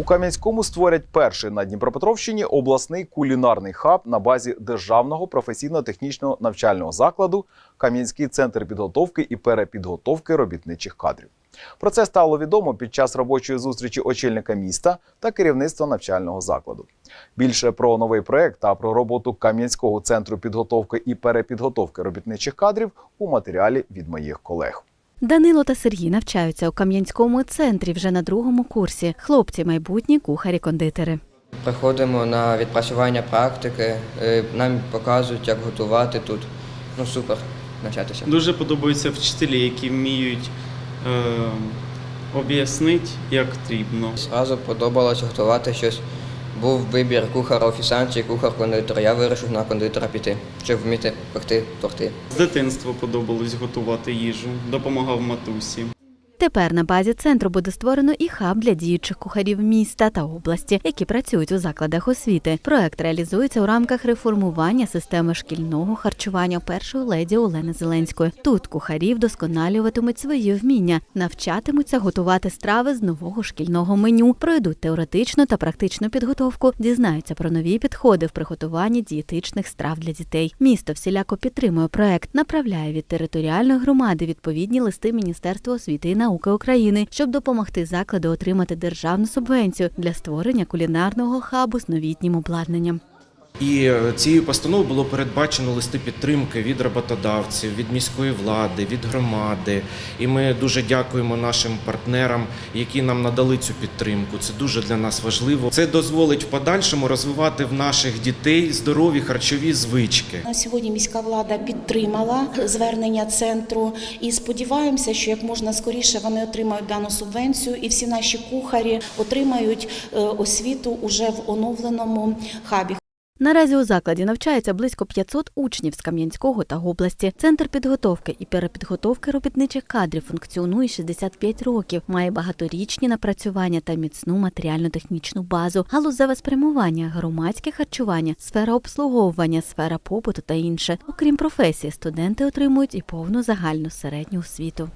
У Кам'янському створять перший на Дніпропетровщині обласний кулінарний хаб на базі державного професійно-технічного навчального закладу Кам'янський центр підготовки і перепідготовки робітничих кадрів. Про це стало відомо під час робочої зустрічі очільника міста та керівництва навчального закладу. Більше про новий проект та про роботу Кам'янського центру підготовки і перепідготовки робітничих кадрів у матеріалі від моїх колег. Данило та Сергій навчаються у Кам'янському центрі вже на другому курсі. Хлопці майбутні кухарі-кондитери. Приходимо на відпрацювання практики, е, нам показують, як готувати тут. Ну супер навчатися. Дуже подобаються вчителі, які вміють е, об'яснити, як потрібно. Зразу подобалось готувати щось. Був вибір кухара офіціант чи кухар кондитера. Я вирішив на кондитера піти, щоб вміти пекти торти. З дитинства подобалось готувати їжу, допомагав матусі. Тепер на базі центру буде створено і хаб для діючих кухарів міста та області, які працюють у закладах освіти. Проект реалізується у рамках реформування системи шкільного харчування першої леді Олени Зеленської. Тут кухарі вдосконалюватимуть свої вміння, навчатимуться готувати страви з нового шкільного меню, пройдуть теоретичну та практичну підготовку, дізнаються про нові підходи в приготуванні дієтичних страв для дітей. Місто всіляко підтримує проект, направляє від територіальної громади відповідні листи Міністерства освіти і науки України, щоб допомогти закладу отримати державну субвенцію для створення кулінарного хабу з новітнім обладнанням. І е, цією постановою було передбачено листи підтримки від роботодавців, від міської влади, від громади. І ми дуже дякуємо нашим партнерам, які нам надали цю підтримку. Це дуже для нас важливо. Це дозволить в подальшому розвивати в наших дітей здорові харчові звички. На сьогодні міська влада підтримала звернення центру і сподіваємося, що як можна скоріше вони отримають дану субвенцію, і всі наші кухарі отримають е, освіту уже в оновленому хабі. Наразі у закладі навчається близько 500 учнів з Кам'янського та області. Центр підготовки і перепідготовки робітничих кадрів функціонує 65 років, має багаторічні напрацювання та міцну матеріально-технічну базу, галузеве спрямування, громадське харчування, сфера обслуговування, сфера побуту та інше. Окрім професії, студенти отримують і повну загальну середню освіту.